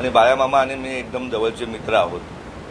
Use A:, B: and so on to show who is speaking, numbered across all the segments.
A: आणि बाळामामा आणि मी एकदम जवळचे मित्र आहोत.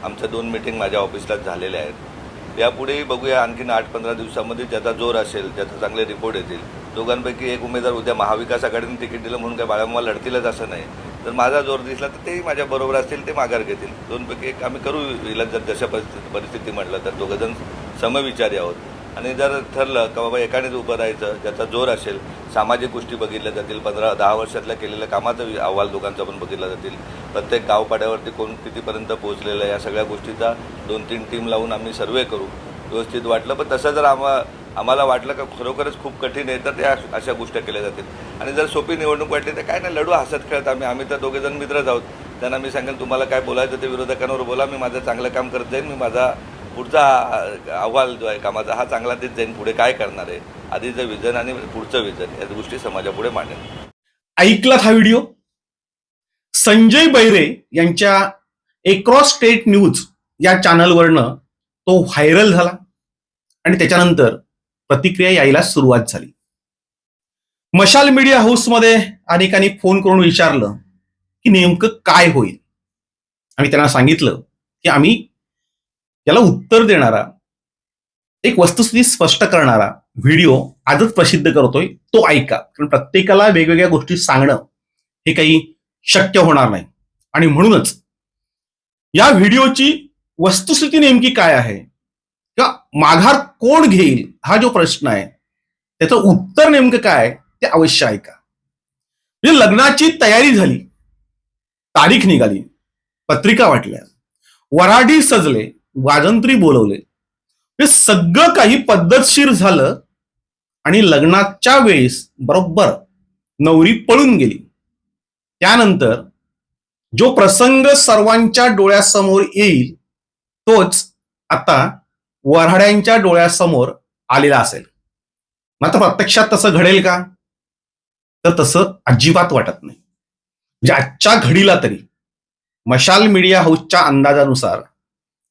A: आमच्या दोन मिटिंग माझ्या ऑफिसलाच झालेल्या आहेत. यापुढेही बघूया आणखीन आठ पंधरा दिवसामध्ये ज्याचा जोर असेल ज्याचा चांगले रिपोर्ट येतील. दोघांपैकी एक उमेदवार उद्या महाविकास आघाडीने तिकीट दिलं म्हणून काय बाळामामा लढतीलच असं नाही. तर माझा जोर दिसला तर तेही माझ्या बरोबर असतील ते माघार घेतील. दोनपैकी एक आम्ही करू हिला जर जशा परिस्थिती परिस्थिती म्हटलं तर दोघंजण समविचारी आहोत. आणि जर ठरलं का बाबा एकानेच उभं राहायचं ज्याचा जोर असेल सामाजिक गोष्टी बघितल्या जातील पंधरा दहा वर्षातल्या केलेल्या कामाचा वि- अहवाल दोघांचा पण बघितला जातील. प्रत्येक गावपाड्यावरती कोण कितीपर्यंत पोहोचलेलं आहे या सगळ्या गोष्टीचा दोन तीन टीम लावून आम्ही सर्वे करू. व्यवस्थित वाटलं पण तसं जर आम्हा आम्हाला वाटलं का खरोखरच खूप कठीण आहे तर त्या अशा गोष्टी केल्या जातील. आणि जर सोपी निवडणूक वाटली तर काय नाही लढू हसत खेळत आम्ही. आम्ही तर दोघेजण मित्रच आहोत. त्यांना मी सांगेन तुम्हाला काय बोलायचं ते विरोधकांवर बोला मी माझं चांगलं काम करत जाईन मी माझा पुढचा अहवाल जो आहे कामाचा हा चांगला देत जाईन पुढे काय करणार आहे? आधीचं विजन आणि पुढचं विजन या गोष्टी समाजापुढे मांडेल
B: ऐकलात हा व्हिडिओ? संजय बैरे यांच्या एक्रॉस स्टेट न्यूज या चॅनलवरनं तो व्हायरल झाला आणि त्याच्यानंतर प्रतिक्रिया यायला सुरुवात झाली. मशाल मीडिया हाऊसमध्ये अनेकांनी फोन करून विचारलं की नेमकं काय होईल? आम्ही त्यांना सांगितलं की आम्ही याला उत्तर देणारा एक वस्तुस्थिती स्पष्ट करणारा व्हिडिओ आजच प्रसिद्ध करतोय तो ऐका. कारण प्रत्येकाला वेगवेगळ्या गोष्टी सांगणं हे काही शक्य होणार नाही. आणि म्हणूनच या व्हिडिओची वस्तुस्थिती नेमकी काय आहे? किंवा माघार कोण घेईल? हा जो प्रश्न आहे त्याचं उत्तर नेमकं काय आहे ते अवश्य ऐका. म्हणजे लग्नाची तयारी झाली तारीख निघाली पत्रिका वाटल्या वराडी सजले वाजंत्री बोलवले. हे सगळं काही पद्धतशीर झालं आणि लग्नाच्या वेळेस बरोबर नवरी पळून गेली. त्यानंतर जो प्रसंग सर्वांच्या डोळ्यासमोर येईल तोच आता वऱ्हाड्यांच्या डोळ्यासमोर आलेला असेल. मात्र प्रत्यक्षात तसं घडेल का? तर तसं अजिबात वाटत नाही. म्हणजे आजच्या घडीला तरी मशाल मीडिया हाऊसच्या अंदाजानुसार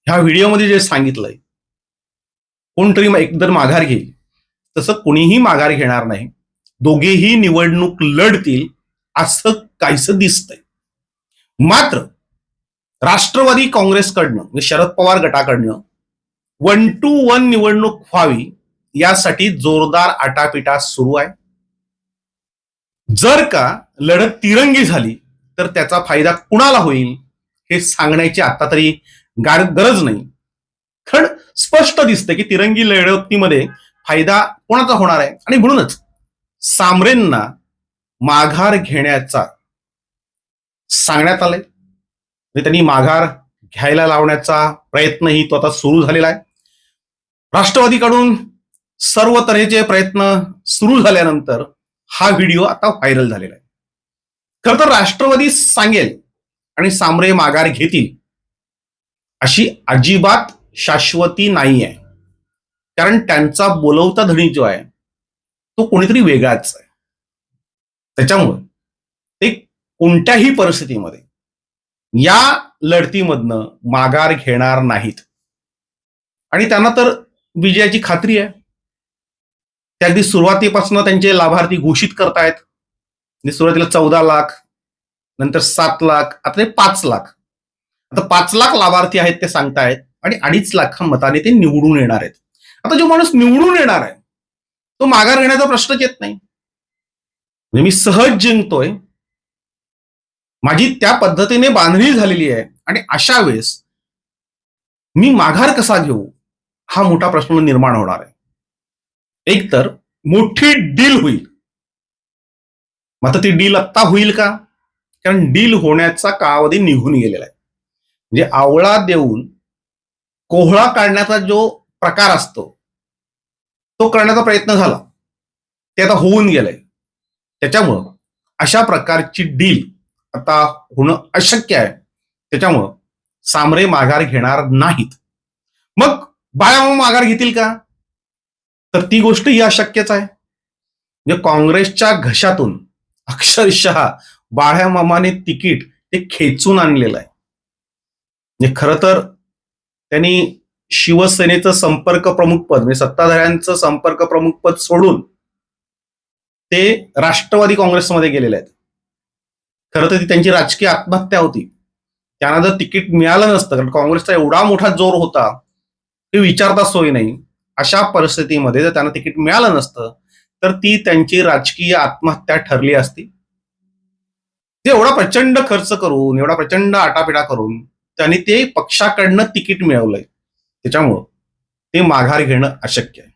B: ह्या व्हिडिओमध्ये जे सांगितलंय कोणतरी एकदर माघार घेईल तसं कुणीही माघार घेणार नाही. दोघेही निवडणूक लढतील असं काहीसं दिसतंय. मात्र राष्ट्रवादी काँग्रेसकडनं म्हणजे शरद पवार गटाकडनं वन टू वन निवडणूक व्हावी यासाठी जोरदार आटापिटा सुरू आहे. जर का लढत तिरंगी झाली तर त्याचा फायदा कुणाला होईल हे सांगण्याची आता तरी गरज नाही. कारण स्पष्ट दिसतं की तिरंगी लढतीमध्ये फायदा कोणाचा होणार आहे? आणि म्हणूनच सामरेंना माघार घेण्याचा सांगण्यात आलंय. म्हणजे त्यांनी माघार घ्यायला लावण्याचा प्रयत्नही तो आता सुरू झालेला आहे. राष्ट्रवादीकडून सर्व तऱ्हेचे प्रयत्न सुरू झाल्यानंतर हा व्हिडिओ आता व्हायरल झालेला आहे. खर तर राष्ट्रवादी सांगेल आणि सामरे माघार घेतील अशी अजिबात शाश्वती नाही आहे कारण त्यांचा बोलवता धणी जो आहे तो कोणीतरी वेगळाच आहे. त्याच्यामुळे ते कोणत्याही परिस्थितीमध्ये या लढतीमधनं माघार घेणार नाहीत. आणि त्यांना तर विजयाची खात्री आहे. ते अगदी सुरुवातीपासून त्यांचे लाभार्थी घोषित करतायत. म्हणजे सुरुवातीला चौदा लाख नंतर सात लाख आता ते पाच लाख. आता पाच लाख लाभार्थी आहेत ते सांगतायत आणि अडीच लाख मताने ते निवडून येणार आहेत. आता जो माणूस निवडून येणार आहे तो माघार घेण्याचा प्रश्नच येत नाही. म्हणजे मी सहज जिंकतोय. माझी त्या पद्धतीने बांधणी झालेली आहे आणि अशा वेळेस मी माघार कसा घेऊ हा मोठा प्रश्न निर्माण होणार आहे. एक तर मोठी डील होईल. मात्र ती डील आत्ता होईल का? कारण डील होण्याचा कालावधी निघून गेलेला आहे. म्हणजे आवळा देऊन कोहळा काढण्याचा जो प्रकार असतो तो करण्याचा प्रयत्न झाला. ते आता होऊन गेलंय. त्याच्यामुळं अशा प्रकारची डील आता होणं अशक्य आहे. त्याच्यामुळं सामरे माघार घेणार नाहीत. मग बायामा माघार घेतील का? तर ती गोष्ट ही अशक्यच आहे. म्हणजे काँग्रेसच्या घशातून अक्षरशः बाळ्यामामाने तिकीट ते खेचून आणलेलं आहे. म्हणजे खरं तर त्यांनी शिवसेनेचं संपर्क प्रमुख पद म्हणजे सत्ताधाऱ्यांचं संपर्क प्रमुख पद सोडून ते राष्ट्रवादी काँग्रेसमध्ये गेलेले आहेत. खरं तर ती त्यांची राजकीय आत्महत्या होती. त्यांना जर तिकीट मिळालं नसतं कारण काँग्रेसचा एवढा मोठा जोर होता ते विचारता सोय नाही. अशा परिस्थितीमध्ये जर त्यांना तिकीट मिळालं नसतं तर ती त्यांची राजकीय आत्महत्या ठरली असती. ते एवढा प्रचंड खर्च करून एवढा प्रचंड आटापिटा करून त्यांनी ते पक्षाकडनं तिकीट मिळवलंय. त्याच्यामुळं ते माघार घेणं अशक्य आहे.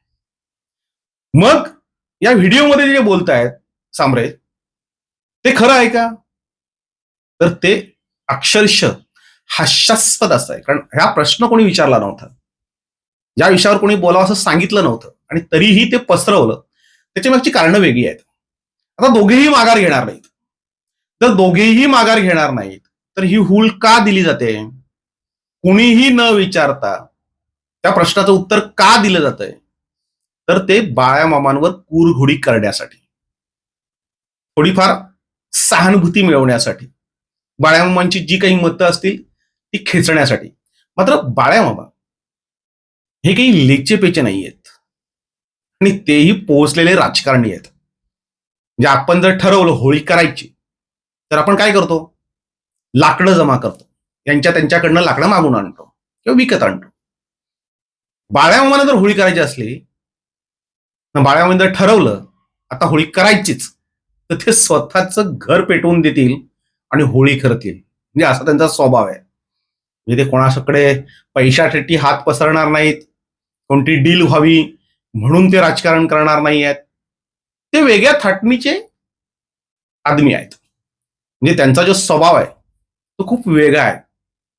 B: मग या व्हिडिओमध्ये जे बोलतायत सांबरे ते खरं आहे का? तर ते अक्षरश हास्यास्पद असं आहे कारण हा प्रश्न कोणी विचारला नव्हता. ज्या विषयावर कोणी बोलावं असं सांगितलं नव्हतं. आणि तरीही ते पसरवलं. त्याची मागची कारणं वेगळी आहेत. आता दोघेही माघार घेणार नाहीत. जर दोघेही माघार घेणार नाहीत तर ही हूल का दिली जाते? कुणीही न विचारता. त्या प्रश्नाचं उत्तर का दिलं जातंय? तर ते बाळ्यामामांवर कुरघोडी करण्यासाठी. थोडीफार सहानुभूती मिळवण्यासाठी. बाळ्यामामांची जी काही मतं असतील ती खेचण्यासाठी. मात्र बाळ्यामामा हे काही लेचेपेचे नाही आहेत आणि तेही पोहोचलेले राजकारणी आहेत. म्हणजे आपण जर ठरवलं होळी करायची तर आपण काय करतो? लाकडं जमा करतो. यांच्या त्यांच्याकडनं लाकडं मागून आणतो किंवा विकत आणतो. बाळ्यामामानं जर होळी करायची असली बाळ्यामध्ये जर ठरवलं आता होळी करायचीच तर ते स्वतःच घर पेटवून देतील आणि होळी करतील. म्हणजे असा त्यांचा स्वभाव आहे. म्हणजे ते कोणाकडे पैशासाठी हात पसरणार नाहीत कोणती डील व्हावी म्हणून ते राजकारण करणार नाही आहेत ते वेगळ्या थाटणीचे आदमी आहेत. म्हणजे त्यांचा जो स्वभाव आहे तो खूप वेगळा आहे.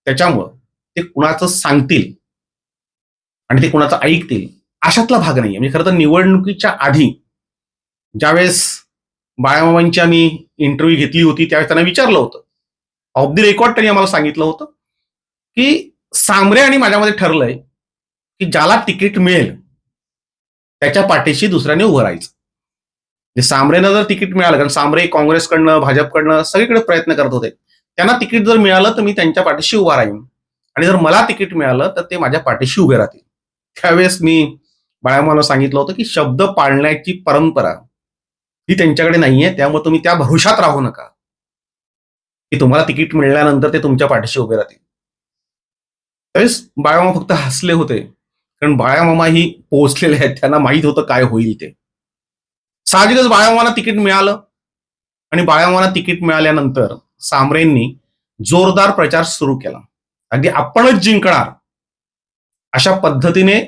B: त्याच्यामुळं ते कुणाचं सांगतील आणि ते कुणाचं ऐकतील अशातला भाग नाही म्हणजे खरं तर निवडणुकीच्या आधी ज्यावेळेस बाळामामांची आम्ही इंटरव्ह्यू घेतली होती त्यावेळेस त्यांना विचारलं होतं. ऑफ दी रेकॉर्ड त्यांनी आम्हाला सांगितलं होतं की सांबरे आणि माझ्यामध्ये ठरलंय की ज्याला तिकीट मिळेल त्याच्या पाठीशी दुसऱ्याने उभं राहायचं. म्हणजे सांबरेनं जर तिकीट मिळालं कारण सांबरे काँग्रेसकडनं भाजपकडनं सगळीकडे प्रयत्न करत होते. त्यांना तिकीट जर मिळालं तर मी त्यांच्या पाठीशी उभा राहीन. आणि जर मला तिकीट मिळालं तर ते माझ्या पाठीशी उभे राहतील. त्यावेळेस मी बाळामाला सांगितलं होतं की शब्द पाळण्याची परंपरा ही त्यांच्याकडे नाहीये त्यामुळे तुम्ही त्या भरोशात राहू नका. की तुम्हाला तिकीट मिळाल्यानंतर ते तुमच्या पाठीशी उभे राहतील. त्यावेळेस बाळामामा फक्त हसले होते. कारण बाळामामा ही पोहोचलेले आहेत त्यांना माहीत होतं काय होईल ते. साहजिकच बाळामामाला तिकीट मिळालं. आणि बाळामामाला तिकीट मिळाल्यानंतर सांबरेंनी जोरदार प्रचार सुरू केला. अगदी आपणच जिंकणार अशा पद्धतीने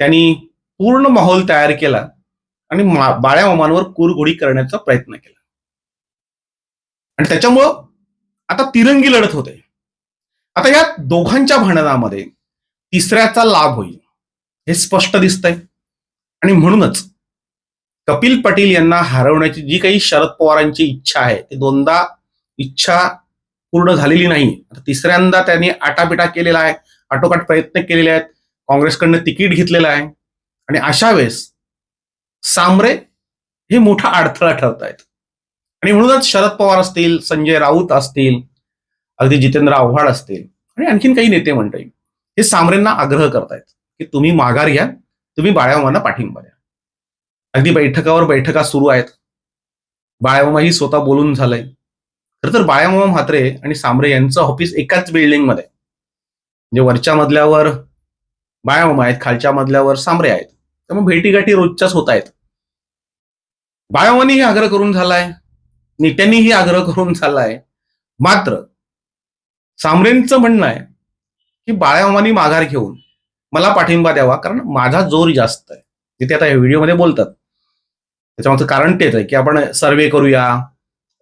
B: त्यांनी पूर्ण माहोल तयार केला आणि बाळ्या मामांवर कुरघोडी करण्याचा प्रयत्न केला. आणि त्याच्यामुळं आता तिरंगी लढत होते. आता या दोघांच्या भांडणामध्ये तिसऱ्याचा लाभ होईल हे स्पष्ट दिसतंय. आणि म्हणूनच कपिल पटेल यांना हरवण्याची जी काही शरद पवारांची इच्छा आहे ती दोनदा इच्छा पूर्ण झालेली नाही. तिसऱ्यांदा त्यांनी आटापिटा केलेला आहे आटोकाट प्रयत्न केलेले आहेत. काँग्रेसकडनं तिकीट घेतलेलं आहे. आणि अशा वेळेस सामरे हे मोठा अडथळा ठरत आहेत आणि म्हणूनच शरद पवार असतील संजय राऊत असतील अगदी जितेंद्र आव्हाड असतील आणि आणखीन काही नेते म्हणता येईल हे सामरेंना आग्रह करतायत की तुम्ही माघार घ्या तुम्ही बाळ्यामामांना पाठिंबा द्या. अगदी बैठकावर बैठका सुरू आहेत. बाळ्यामामाही स्वतः बोलून झालंय. खर तर बाळ्यामामा म्हात्रे आणि सांबरे यांचं ऑफिस एकाच बिल्डिंगमध्ये म्हणजे वरच्या मधल्यावर बाळ्यामामा आहेत खालच्या मधल्यावर सांबरे आहेत. त्यामुळे भेटीगाठी रोजच्याच होत आहेत. बाळामामांनीही आग्रह करून झालाय. नेत्यांनीही आग्रह करून झालाय. मात्र सांबरेंचं म्हणणं आहे की बाळामामांनी माघार घेऊन मला पाठिंबा द्यावा कारण माझा जोर जास्त आहे. जिथे आता या व्हिडिओमध्ये बोलतात. त्याच्यामागचं कारण तेच आहे की आपण सर्वे करूया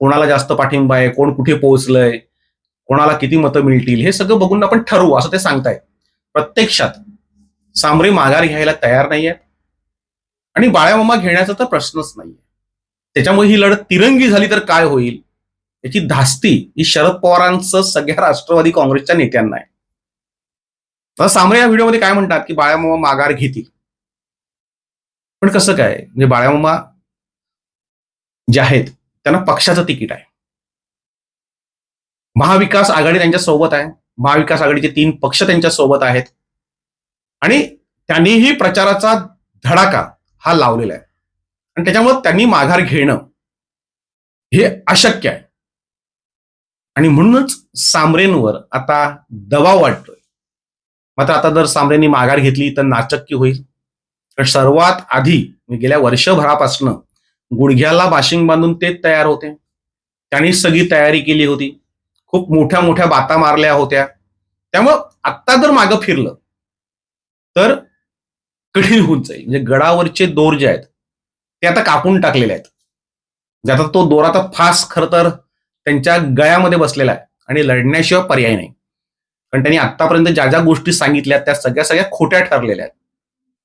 B: कोणाला जास्त पाठिंबा आहे कोण कुठे पोहोचलंय कोणाला किती मतं मिळतील हे सगळं बघून आपण ठरवू असं ते सांगताय प्रत्यक्षात सामरे माघार घ्यायला तयार नाही आहेत आणि बाळ्यामामा घेण्याचा तर प्रश्नच नाहीये. त्याच्यामुळे ही लढत तिरंगी झाली तर काय होईल? याची धास्ती ही शरद पवारांचं सगळ्या राष्ट्रवादी काँग्रेसच्या नेत्यांना आहे. आता सामरे या व्हिडिओमध्ये काय म्हणतात की बाळ्यामामा माघार घेतील? पण कसं काय? म्हणजे बाळ्यामामा जे आहेत त्यांना पक्षाचं तिकीट आहे. महाविकास आघाडी त्यांच्यासोबत आहे. महाविकास आघाडीचे तीन पक्ष त्यांच्यासोबत आहेत. आणि त्यांनीही प्रचाराचा धडाका हा लावलेला आहे. आणि त्याच्यामुळे त्यांनी माघार घेणं हे अशक्य आहे. आणि म्हणूनच सामरेंवर आता दबाव वाटतोय मात्र आता जर सामरेंनी माघार घेतली तर नाचक्की होईल. कारण सर्वात आधी गेल्या वर्षभरापासनं गुडघ्याला बाशिंग बांधून तेच तयार होते. त्यांनी सगळी तयारी केली होती. खूप मोठ्या मोठ्या बाता मारल्या होत्या. त्यामुळं आत्ता जर मागं फिरलं तर कठीण होऊन जाईल. म्हणजे गडावरचे दोर जे आहेत ते आता कापून टाकलेले आहेत. ज्याचा आता तो दोराचा फास खर तर त्यांच्या गळ्यामध्ये बसलेला आहे आणि लढण्याशिवाय पर्याय नाही. कारण त्यांनी आतापर्यंत ज्या ज्या गोष्टी सांगितल्या त्या सगळ्या सगळ्या खोट्या ठरलेल्या आहेत.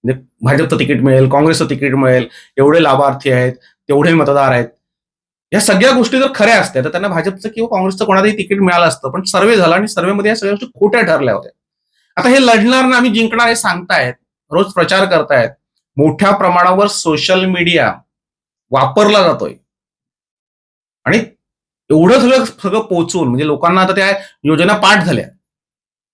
B: म्हणजे भाजपचं तिकीट मिळेल काँग्रेसचं तिकीट मिळेल एवढे लाभार्थी आहेत तेवढे मतदार आहेत. या सगळ्या गोष्टी जर खऱ्या असत्या तर त्यांना भाजपचं किंवा काँग्रेसचं कोणालाही तिकीट मिळालं असतं पण सर्वे झाला आणि सर्वेमध्ये या सगळ्या गोष्टी खोट्या ठरल्या होत्या. आता हे लढणार ना आम्ही जिंकणार हे सांगतायत रोज प्रचार करतायत. मोठ्या प्रमाणावर सोशल मीडिया वापरला जातोय. आणि एवढं सगळं सगळं पोचून म्हणजे लोकांना आता त्या योजना पाठ झाल्या.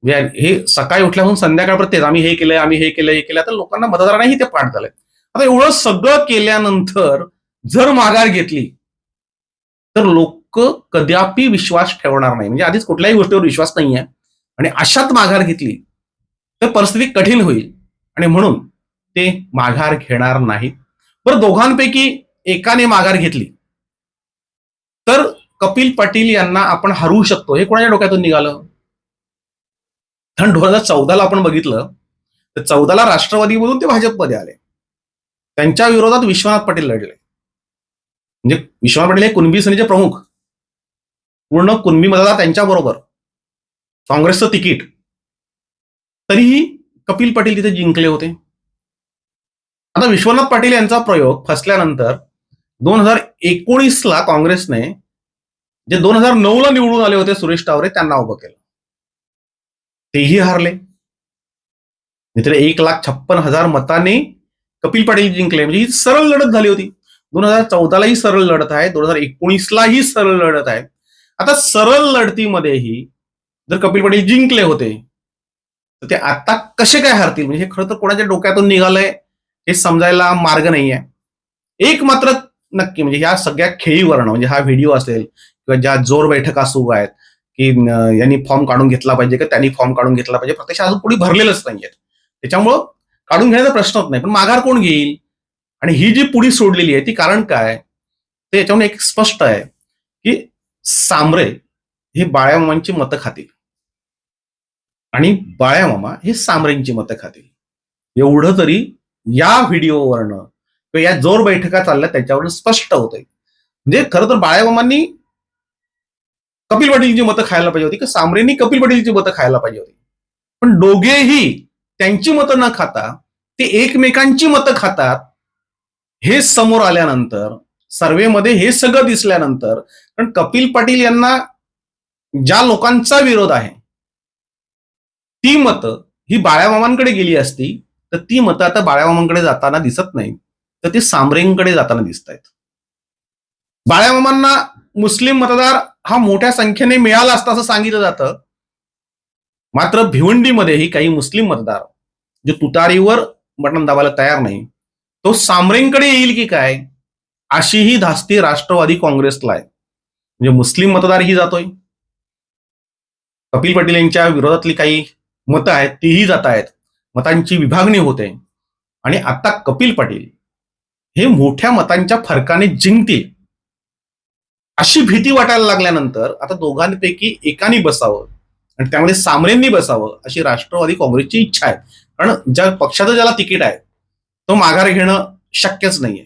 B: म्हणजे हे सकाळी उठल्यापासून संध्याकाळपर्यंत आम्ही हे केलंय आम्ही हे केलंय हे केलं तर लोकांना मतदारांनाही ते पाठ झालंय. आता एवढं सगळं केल्यानंतर जर माघार घेतली तर लोक कदापि विश्वास ठेवणार नाही. म्हणजे आधीच कुठल्याही गोष्टीवर विश्वास नाही आहे आणि अशात माघार घेतली तर परिस्थिती कठीण होईल. आणि म्हणून ते माघार घेणार नाहीत. बरं दोघांपैकी एकाने माघार घेतली तर कपिल पाटील यांना आपण हरवू शकतो. हे कोणाच्या डोक्यातून निघालं? कारण दोन हजार चौदाला आपण बघितलं तर चौदाला राष्ट्रवादीमधून ते भाजपमध्ये आले. त्यांच्या विरोधात विश्वनाथ पाटील लढले. म्हणजे विश्वनाथ पाटील हे कुणबी सेनेचे प्रमुख. पूर्ण कुणबी मतदार त्यांच्या बरोबर. काँग्रेसचं तिकीट. तरीही कपिल पाटील तिथे जिंकले होते. आता विश्वनाथ पाटील यांचा प्रयोग फसल्यानंतर दोन हजार एकोणीसला काँग्रेसने जे दोन हजार नऊ ला निवडून आले होते सुरेश टावरे त्यांना उभं केलं. तेही हारले. मित्र एक लाख छप्पन हजार मताने कपिल पाटील जिंकले. म्हणजे ही सरळ लढत झाली होती. दोन हजार चौदालाही सरळ लढत आहे दोन हजार एकोणीसलाही सरळ लढत आहे. आता सरळ लढतीमध्येही जर कपिल पाटील जिंकले होते तर ते आता कसे काय हरतील? म्हणजे हे खरं तर कोणाच्या डोक्यातून निघालंय हे समजायला मार्ग नाहीये. एक मात्र नक्की म्हणजे ह्या सगळ्या खेळीवरनं म्हणजे हा व्हिडिओ असेल किंवा ज्या जोर बैठका सुरू आहेत की यांनी फॉर्म काढून घेतला पाहिजे का त्यांनी फॉर्म काढून घेतला पाहिजे प्रत्यक्ष अजून कोणी भरलेलंच नाहीये. त्याच्यामुळं काढून घेण्याचा प्रश्नच नाही पण माघार कोण घेईल? आणि ही जी पुढी सोडलेली आहे ती कारण काय? ते याच्यावर एक स्पष्ट आहे की सामरे हे बाळ्यामामांची मतं खातील. आणि बाळ्यामामा हे सामरेंची मतं खातील. एवढं तरी या व्हिडिओवरनं किंवा या जोर बैठका चालल्या त्याच्यावरनं स्पष्ट होतंय. म्हणजे खरं तर बाळ्यामामांनी कपिल पाटीलची मतं खायला पाहिजे होती की सामरेंनी कपिल पाटीलची मतं खायला पाहिजे होती. पण दोघेही त्यांची मतं न खाता ते एकमेकांची मतं खातात हे समोर आल्यानंतर सर्वेमध्ये हे सगळं दिसल्यानंतर कारण कपिल पाटील यांना ज्या लोकांचा विरोध आहे ती मतं ही बाळ्यामामांकडे गेली असती तर ती मतं आता बाळ्यामामांकडे जाताना दिसत नाही तर ती सामरेंकडे जाताना दिसत आहेत बाळ्यामामांना मुस्लिम मतदार हा मोठ्या संख्येने मिळाला असता असं सांगितलं जातं. मात्र भिवंडीमध्येही काही मुस्लिम मतदार जे तुतारीवर बटन दाबायला तयार नाही तो सामरेंकडे येईल की काय? अशी ही धास्ती राष्ट्रवादी काँग्रेसला आहे. म्हणजे मुस्लिम मतदारही जातोय. कपिल पाटील यांच्या विरोधातली काही मतं आहेत तीही जात आहेत. मतांची विभागणी होते. आणि आता कपिल पाटील हे मोठ्या मतांच्या फरकाने जिंकतील. अशी भीती वाटायला लागल्यानंतर आता दोघांपैकी एकानी बसावं आणि त्यामध्ये सामरेंनी बसावं अशी राष्ट्रवादी काँग्रेसची इच्छा आहे. कारण ज्या पक्षाचं ज्याला तिकीट आहे तो माघार घेणं शक्यच नाहीये.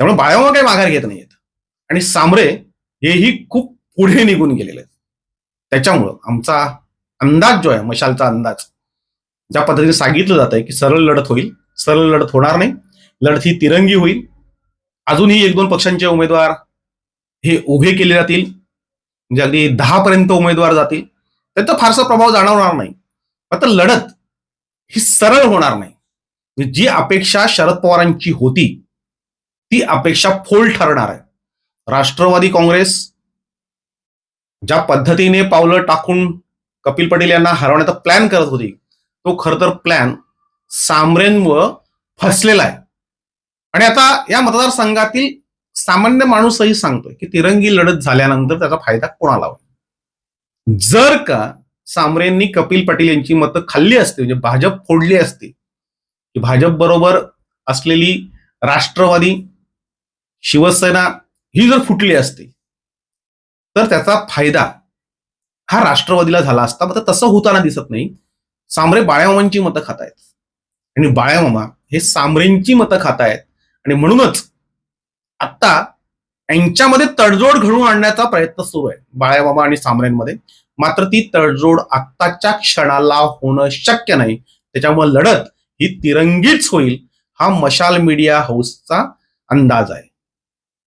B: त्यामुळे बाळामा काही माघार घेत नाहीयेत. आणि सामरे हेही खूप पुढे निघून गेलेले आहेत. त्याच्यामुळं आमचा अंदाज जो आहे मशालचा अंदाज ज्या पद्धतीने सांगितलं जात आहे की सरळ लढत होईल सरळ लढत होणार नाही लढत ही तिरंगी होईल. अजूनही एक दोन पक्षांचे उमेदवार हे उभे केले जातील. म्हणजे अगदी दहा पर्यंत उमेदवार जातील. त्याचा फारसा प्रभाव जाणवणार नाही. मात्र लढत ही सरळ होणार नाही. म्हणजे जी अपेक्षा शरद पवारांची होती ती अपेक्षा फोल ठरणार आहे. राष्ट्रवादी काँग्रेस ज्या पद्धतीने पावलं टाकून कपिल पटेल यांना हरवण्याचा प्लॅन करत होती तो खर तर प्लॅन सामरेंमुळं फसलेला आहे. आणि आता या मतदारसंघातील सामान्य माणूसही सांगतोय की तिरंगी लढत झाल्यानंतर त्याचा फायदा कोणाला होईल? जर का सामरेंनी कपिल पटेल यांची मतं खाल्ली असती म्हणजे भाजप फोडली असती की भाजप बरोबर असलेली राष्ट्रवादी शिवसेना ही जर फुटली असती तर त्याचा फायदा हा राष्ट्रवादीला झाला असता. मात्र तसं होताना दिसत नाही. सामरे बाळ्यामामांची मतं खात आहेत आणि बाळ्यामामा हे सांबरेंची मतं खात आहेत आणि म्हणूनच आता यांच्यामध्ये तडजोड घडवून आणण्याचा प्रयत्न सुरू आहे. बाळ्यामामा आणि सामरेंमध्ये मात्र ती तडजोड आत्ताच्या क्षणाला होणं शक्य नाही. त्याच्यामुळे लढत ही तिरंगीच होईल हा मशाल मीडिया हाऊसचा अंदाज आहे.